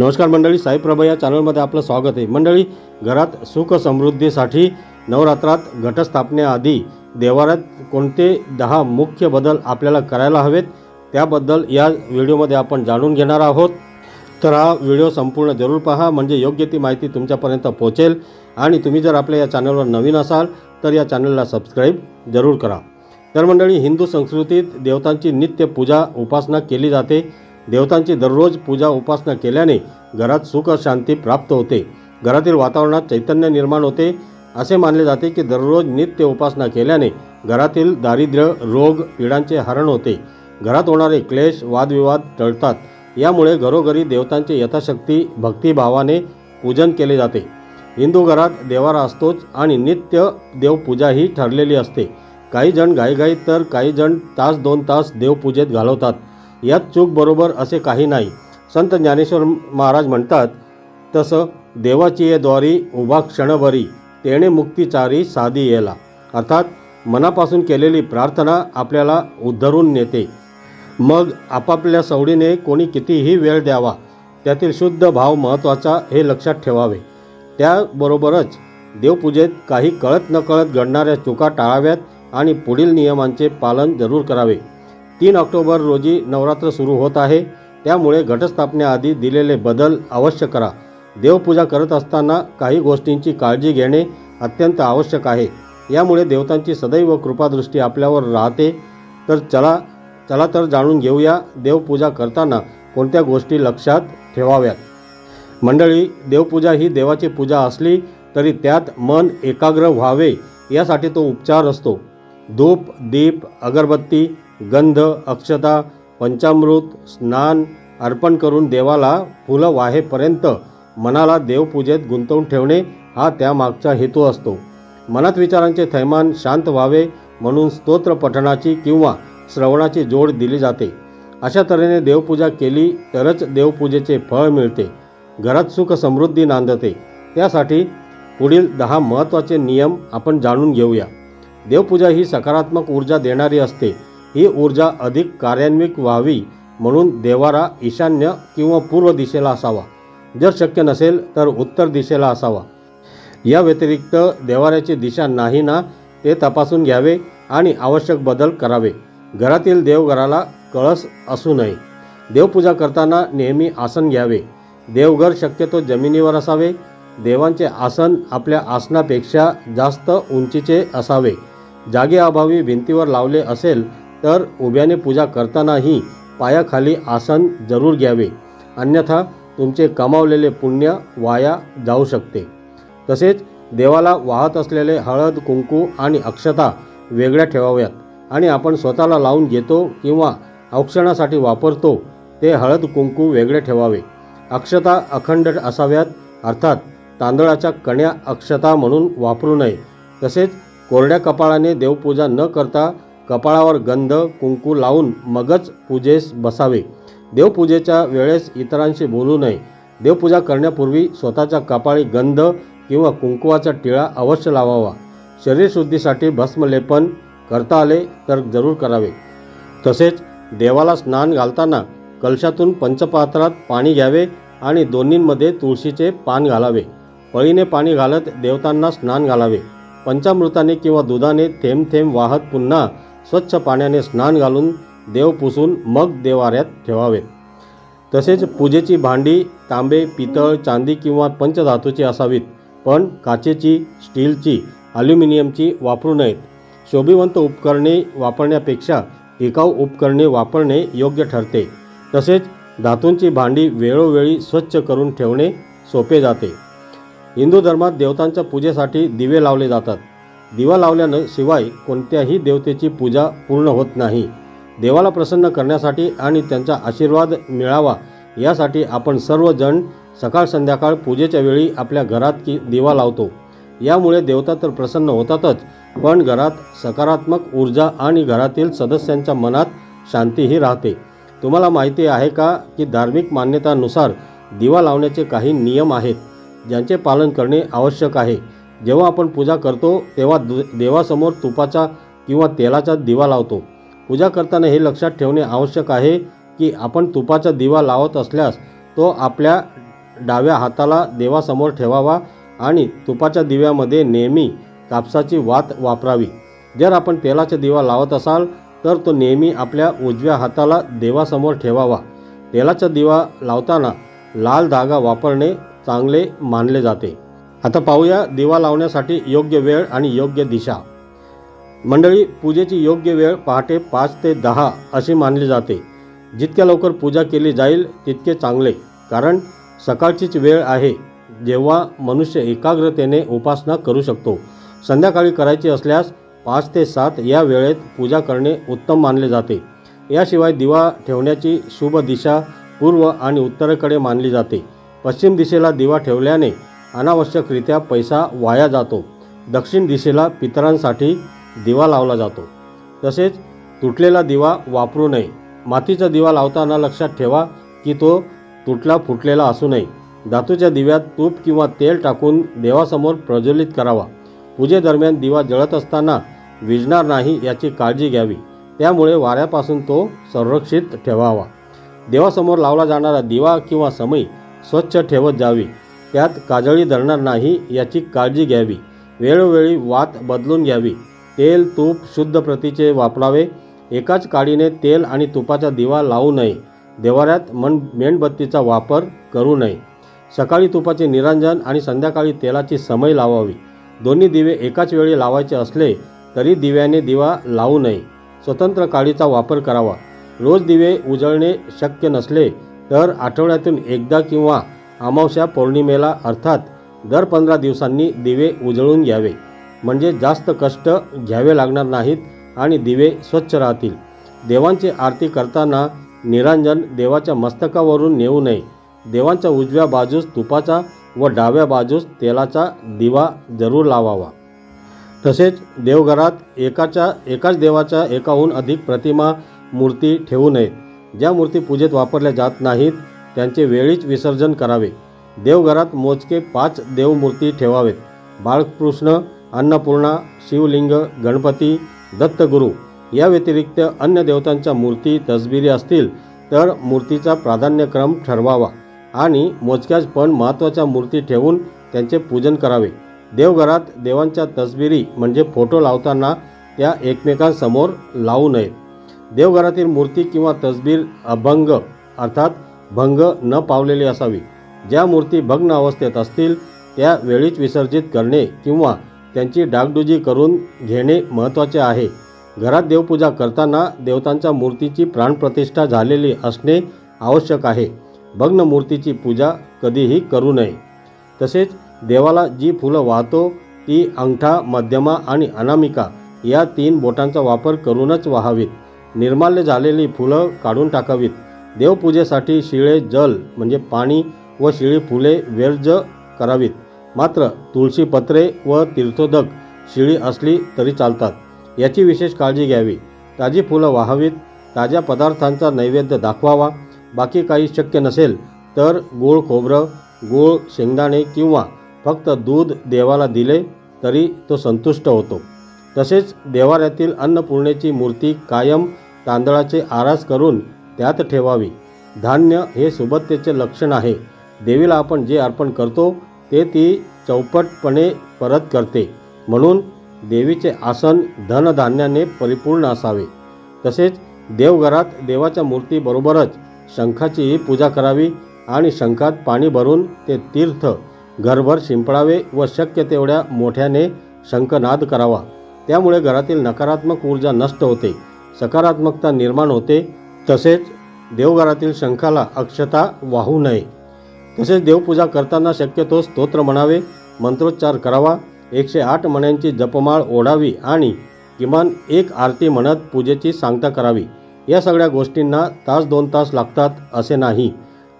नमस्कार मंडळी साईप्रभा या चॅनलमध्ये आपलं स्वागत आहे. मंडळी घरात सुख समृद्धीसाठी नवरात्रात घटस्थापनेआधी देवाऱ्यात कोणते दहा मुख्य बदल आपल्याला करायला हवेत त्याबद्दल या व्हिडिओमध्ये आपण जाणून घेणार आहोत. तर हा व्हिडिओ संपूर्ण जरूर पहा म्हणजे योग्य ती माहिती तुमच्यापर्यंत पोहोचेल. आणि तुम्ही जर आपल्या या चॅनलवर नवीन असाल तर या चॅनलला सबस्क्राईब जरूर करा. तर मंडळी हिंदू संस्कृतीत देवतांची नित्य पूजा उपासना केली जाते. देवतांची दररोज पूजा उपासना केल्याने घरात सुख शांती प्राप्त होते. घरातील वातावरणात चैतन्य निर्माण होते. असे मानले जाते की दररोज नित्य उपासना केल्याने घरातील दारिद्र्य रोग पिढांचे हरण होते. घरात होणारे क्लेश वादविवाद टळतात. यामुळे घरोघरी देवतांचे यथाशक्ती भक्तिभावाने पूजन केले जाते. हिंदू घरात देवारा असतोच आणि नित्य देवपूजाही ठरलेली असते. काही जण घाईघाईत तर काही जण तास दोन तास देवपूजेत घालवतात. यात चूक बरोबर असे काही नाही. संत ज्ञानेश्वर महाराज म्हणतात तसं देवाची ये द्वारी उभा क्षणभरी तेणे मुक्तीचारी साधी येला. अर्थात मनापासून केलेली प्रार्थना आपल्याला उद्धरून नेते. मग आपापल्या सवडीने कोणी कितीही वेळ द्यावा त्यातील शुद्ध भाव महत्त्वाचा हे लक्षात ठेवावे. त्याबरोबरच देवपूजेत काही कळत नकळत घडणाऱ्या चुका टाळाव्यात आणि पुढील नियमांचे पालन जरूर करावे. तीन ऑक्टोबर रोजी नवरात्र सुरू होत आहे. त्यामुळे घटस्थापनेआधी दिलेले बदल अवश्य करा. देवपूजा करत असताना काही गोष्टींची काळजी घेणे अत्यंत आवश्यक आहे. यामुळे देवतांची सदैव कृपादृष्टी आपल्यावर राहते. तर चला चला तर जाणून घेऊया देवपूजा करताना कोणत्या गोष्टी लक्षात ठेवाव्यात. मंडळी देवपूजा ही देवाची पूजा असली तरी त्यात मन एकाग्र व्हावे यासाठी तो उपचार असतो. धूप दीप अगरबत्ती गंध अक्षता पंचामृत स्नान अर्पण करून देवाला फुलं वाहेपर्यंत मनाला देवपूजेत गुंतवून ठेवणे हा त्यामागचा हेतू असतो. मनात विचारांचे थैमान शांत व्हावे म्हणून स्तोत्र पठणाची किंवा श्रवणाची जोड दिली जाते. अशा तऱ्हेने देवपूजा केली तरच देवपूजेचे फळ मिळते. घरात सुख समृद्धी नांदते. त्यासाठी पुढील दहा महत्त्वाचे नियम आपण जाणून घेऊया. देवपूजा ही सकारात्मक ऊर्जा देणारी असते. ही ऊर्जा अधिक कार्यान्वित व्हावी म्हणून देवारा ईशान्य किंवा पूर्व दिशेला असावा. जर शक्य नसेल तर उत्तर दिशेला असावा. या व्यतिरिक्त देवाऱ्याची दिशा नाही ना ते तपासून घ्यावे आणि आवश्यक बदल करावे. घरातील देवघराला कळस असू नये. देवपूजा करताना नेहमी आसन घ्यावे. देवघर शक्यतो जमिनीवर असावे. देवांचे आसन आपल्या आसनापेक्षा जास्त उंचीचे असावे. जागेअभावी भिंतीवर लावले असेल तर उभ्याने पूजा करतानाही पायाखाली आसन जरूर घ्यावे. अन्यथा तुमचे कमावलेले पुण्य वाया जाऊ शकते. तसेच देवाला वाहत असलेले हळद कुंकू आणि अक्षता वेगळ्या ठेवाव्यात आणि आपण स्वतःला लावून घेतो किंवा औक्षणासाठी वापरतो ते हळद कुंकू वेगळे ठेवावे. अक्षता अखंड असाव्यात अर्थात तांदळाच्या कण्या अक्षता म्हणून वापरू नये. तसेच कोरड्या कपाळाने देवपूजा न करता कपाळावर गंध कुंकू लावून मगच पूजेस बसावे. देवपूजेच्या वेळेस इतरांशी बोलू नये. देवपूजा करण्यापूर्वी स्वतःच्या कपाळी गंध किंवा कुंकुवाचा टिळा अवश्य लावावा. शरीरशुद्धीसाठी भस्मलेपन करता आले तर जरूर करावे. तसेच देवाला स्नान घालताना कलशातून पंचपात्रात पाणी घ्यावे आणि दोन्हींमध्ये तुळशीचे पान घालावे. पळीने पाणी घालत देवतांना स्नान घालावे. पंचामृताने किंवा दुधाने थेंब थेंब वाहत पुन्हा स्वच्छ पाण्याने स्नान घालून देव पुसून मग देवाऱ्यात ठेवावेत. तसेच पूजेची भांडी तांबे पितळ चांदी किंवा पंचधातूची असावीत पण काचेची स्टीलची अल्युमिनियमची वापरू नयेत. शोभिवंत उपकरणे वापरण्यापेक्षा टिकाऊ उपकरणे वापरणे योग्य ठरते. तसेच धातूंची भांडी वेळोवेळी स्वच्छ करून ठेवणे सोपे जाते. हिंदू धर्मात देवतांच्या पूजेसाठी दिवे लावले जातात. दिवा लावल्यानं शिवाय कोणत्याही देवतेची पूजा पूर्ण होत नाही. देवाला प्रसन्न करण्यासाठी आणि त्यांचा आशीर्वाद मिळावा यासाठी आपण सर्वजण सकाळ संध्याकाळ पूजेच्या वेळी आपल्या घरात की दिवा लावतो. यामुळे देवता तर प्रसन्न होतातच पण घरात सकारात्मक ऊर्जा आणि घरातील सदस्यांच्या मनात शांतीही राहते. तुम्हाला माहिती आहे का की धार्मिक मान्यतानुसार दिवा लावण्याचे काही नियम आहेत ज्यांचे पालन करणे आवश्यक आहे. जेव्हा आपण पूजा करतो तेव्हा दु देवासमोर तुपाचा किंवा तेलाचा दिवा लावतो. पूजा करताना हे लक्षात ठेवणे आवश्यक आहे की आपण तुपाचा दिवा लावत असल्यास तो आपल्या डाव्या हाताला देवासमोर ठेवावा आणि तुपाच्या दिव्यामध्ये नेहमी कापसाची वात वापरावी. जर आपण तेलाचा दिवा लावत असाल तर तो नेहमी आपल्या उजव्या हाताला देवासमोर ठेवावा. तेलाचा दिवा लावताना लाल धागा वापरणे चांगले मानले जाते. आता पाहूया दिवा लावण्यासाठी योग्य वेळ आणि योग्य दिशा. मंडळी पूजेची योग्य वेळ पहाटे पाच ते दहा अशी मानली जाते. जितक्या लवकर पूजा केली जाईल तितके चांगले. कारण सकाळचीच वेळ आहे. जेव्हा मनुष्य एकाग्रतेने उपासना करू शकतो संध्याकाळी करायची असल्यास पाच ते सात या वेळेत पूजा करणे उत्तम मानले जाते. याशिवाय दिवा ठेवण्याची शुभ दिशा पूर्व आणि उत्तरेकडे मानली जाते. पश्चिम दिशेला दिवा ठेवल्याने अनावश्यकरित्या पैसा वाया जातो. दक्षिण दिशेला पितरांसाठी दिवा लावला जातो. तसेच तुटलेला दिवा वापरू नये. मातीचा दिवा लावताना लक्षात ठेवा की तो तुटला फुटलेला असू नये. धातूच्या दिव्यात तूप किंवा तेल टाकून देवासमोर प्रज्वलित करावा. पूजेदरम्यान दिवा जळत असताना विजणार नाही याची काळजी घ्यावी. त्यामुळे वाऱ्यापासून तो संरक्षित ठेवावा. देवासमोर लावला जाणारा दिवा किंवा समय स्वच्छ ठेवत जावी. त्यात काजळी धरणार नाही याची काळजी घ्यावी. वेळोवेळी वात बदलून घ्यावी. तेल तूप शुद्ध प्रतीचे वापरावे. एकाच काडीने तेल आणि तुपाचा दिवा लावू नये. देवाऱ्यात मन मेणबत्तीचा वापर करू नये. सकाळी तुपाचे निरंजन आणि संध्याकाळी तेलाची समय लावावी. दोन्ही दिवे एकाच वेळी लावायचे असले तरी दिव्याने दिवा लावू नये. स्वतंत्र काडीचा वापर करावा. रोज दिवे उजळणे शक्य नसले तर आठवड्यातून एकदा किंवा अमावस्या पौर्णिमेला अर्थात दर पंधरा दिवसांनी दिवे उजळून घ्यावे. म्हणजे जास्त कष्ट घ्यावे लागणार नाहीत आणि दिवे स्वच्छ राहतील. देवांची आरती करताना निरांजन देवाच्या मस्तकावरून नेऊ नये. देवांच्या उजव्या बाजूस तुपाचा व डाव्या बाजूस तेलाचा दिवा जरूर लावावा. तसेच देवघरात एकाच्या एकाच देवाच्या एकाहून अधिक प्रतिमा मूर्ती ठेवू नयेत. ज्या मूर्ती पूजेत वापरल्या जात नाहीत त्यांचे वेळीच विसर्जन करावे. देवघरात मोजके पाच देवमूर्ती ठेवावेत. बाळकृष्ण अन्नपूर्णा शिवलिंग गणपती दत्तगुरू या व्यतिरिक्त अन्य देवतांच्या मूर्ती तसबिरी असतील तर मूर्तीचा प्राधान्यक्रम ठरवावा आणि मोजक्याच पण महत्त्वाच्या मूर्ती ठेवून त्यांचे पूजन करावे. देवघरात देवांच्या तसबिरी म्हणजे फोटो लावताना त्या एकमेकांसमोर लावू नयेत. देवघरातील मूर्ती किंवा तसबीर अभंग अर्थात भंग न पावलेली असावी. ज्या मूर्ती भग्न अवस्थेत असतील त्या वेळीच विसर्जित करणे किंवा त्यांची डागडुजी करून घेणे महत्त्वाचे आहे. घरात देवपूजा करताना देवतांच्या मूर्तीची प्राणप्रतिष्ठा झालेली असणे आवश्यक आहे. भग्न मूर्तीची पूजा कधीही करू नये. तसेच देवाला जी फुलं वाहतो ती अंगठा मध्यमा आणि अनामिका या तीन बोटांचा वापर करूनच वाहावीत. निर्माल्य झालेली फुलं काढून टाकावीत. देवपूजेसाठी शिळे जल म्हणजे पाणी व शिळी फुले व्यर्ज करावीत. मात्र तुळशी पत्रे व तीर्थोदक शिळी असली तरी चालतात. याची विशेष काळजी घ्यावी. ताजी फुलं वाहावीत ताज्या पदार्थांचा नैवेद्य दाखवावा. बाकी काही शक्य नसेल तर गोळ खोबरं गोळ शेंगदाणे किंवा फक्त दूध देवाला दिले तरी तो संतुष्ट होतो. तसेच देवाऱ्यातील अन्नपूर्णेची मूर्ती कायम तांदळाचे आरास करून त्यात ठेवावी. धान्य हे सुबत्तेचे लक्षण आहे. देवीला आपण जे अर्पण करतो ते ती चौपटपणे परत करते. म्हणून देवीचे आसन धनधान्याने परिपूर्ण असावे. तसेच देवघरात देवाच्या मूर्तीबरोबरच शंखाचीही पूजा करावी आणि शंखात पाणी भरून ते तीर्थ घरभर शिंपडावे व शक्य तेवढ्या मोठ्याने शंखनाद करावा. त्यामुळे घरातील नकारात्मक ऊर्जा नष्ट होते. सकारात्मकता निर्माण होते तसेच देवघरातील शंखाला अक्षता वाहू नये. तसेच देवपूजा करताना शक्यतो स्तोत्र म्हणावे मंत्रोच्चार करावा एकशे आठ मण्यांची जपमाळ ओढावी आणि किमान एक आरती म्हणत पूजेची सांगता करावी. या सगळ्या गोष्टींना तास दोन तास लागतात असे नाही.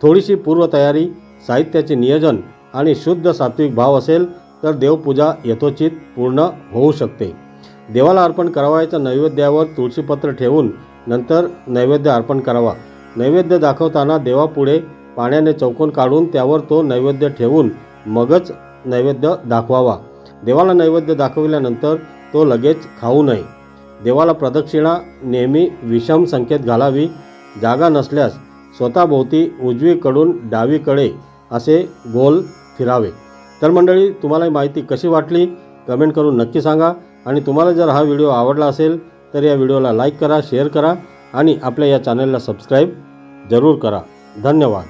थोडीशी पूर्वतयारी साहित्याचे नियोजन आणि शुद्ध सात्विक भाव असेल तर देवपूजा यथोचित पूर्ण होऊ शकते. देवाला अर्पण करावयाच्या नैवेद्यावर तुळशीपत्र ठेवून नंतर नैवेद्य अर्पण करावा. नैवेद्य दाखवताना देवापुढे पाण्याने चौकोन काढून त्यावर तो नैवेद्य ठेवून मगच नैवेद्य दाखवावा. देवाला नैवेद्य दाखविल्यानंतर तो लगेच खाऊ नये. देवाला प्रदक्षिणा नेहमी विषम संकेत घालावी. जागा नसल्यास स्वतःभोवती उजवीकडून डावीकडे असे गोल फिरावे. तर मंडळी तुम्हाला ही माहिती कशी वाटली? कमेंट करून नक्की सांगा. आणि तुम्हाला जर हा व्हिडिओ आवडला असेल तर या व्हिडिओला लाईक करा शेअर करा आणि आपल्या या चॅनलला सबस्क्राईब जरूर करा. धन्यवाद.